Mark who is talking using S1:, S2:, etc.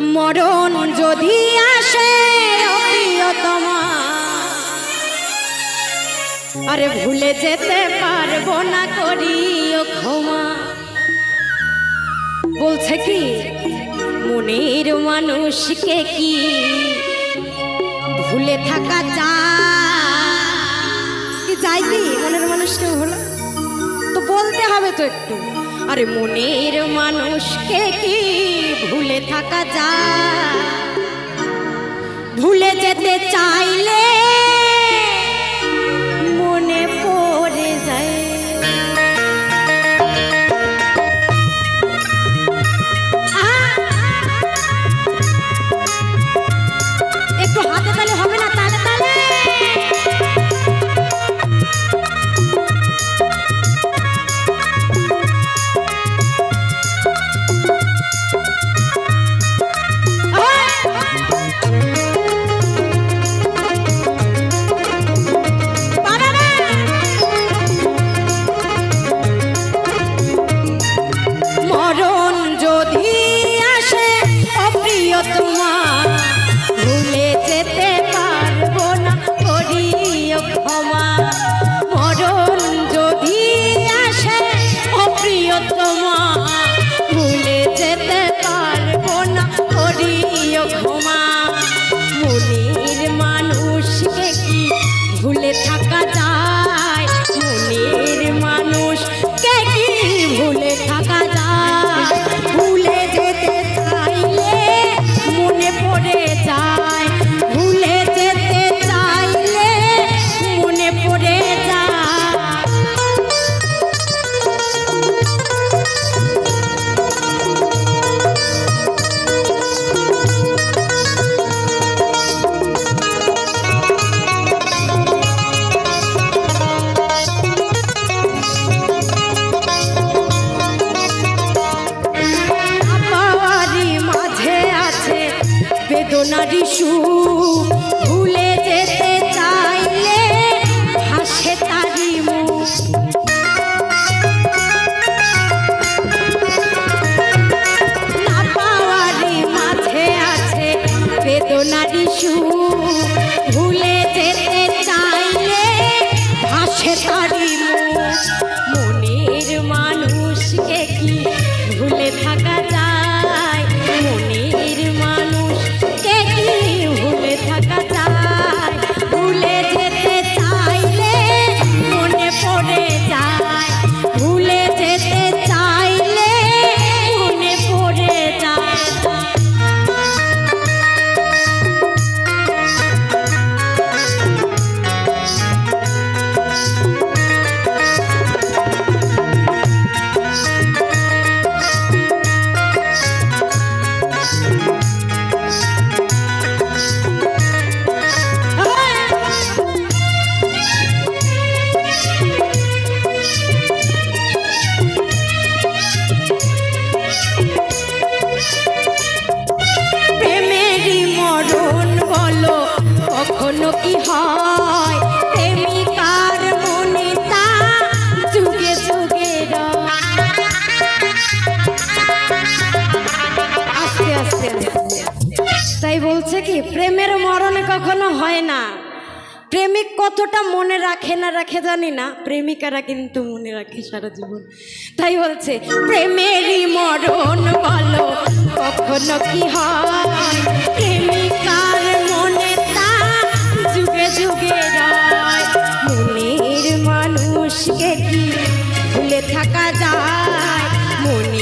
S1: মরণ যদি আসে প্রিয়তমা আরে ভুলে যেতে পারব না করি ও ক্ষমা। বলছে কি, মনের মানুষকে কি ভুলে থাকা যায়? কি মনের মানুষকে হলো তো বলতে হবে তো একটু। আরে মনের মানুষকে কি ভুলে থাকা যায়? ভুলে যেতে চাইলে ক্ষমা মনের কখনো কি হয়। তাই বলছে কি, প্রেমের কখনো হয় না। প্রেমিক কতটা মনে রাখে না রাখে জানি না, প্রেমিকারা কিন্তু মনে রাখে সারা জীবন। তাই বলছে, প্রেমেরই মরণ বলো, কখনো কি হয়? যায় মনের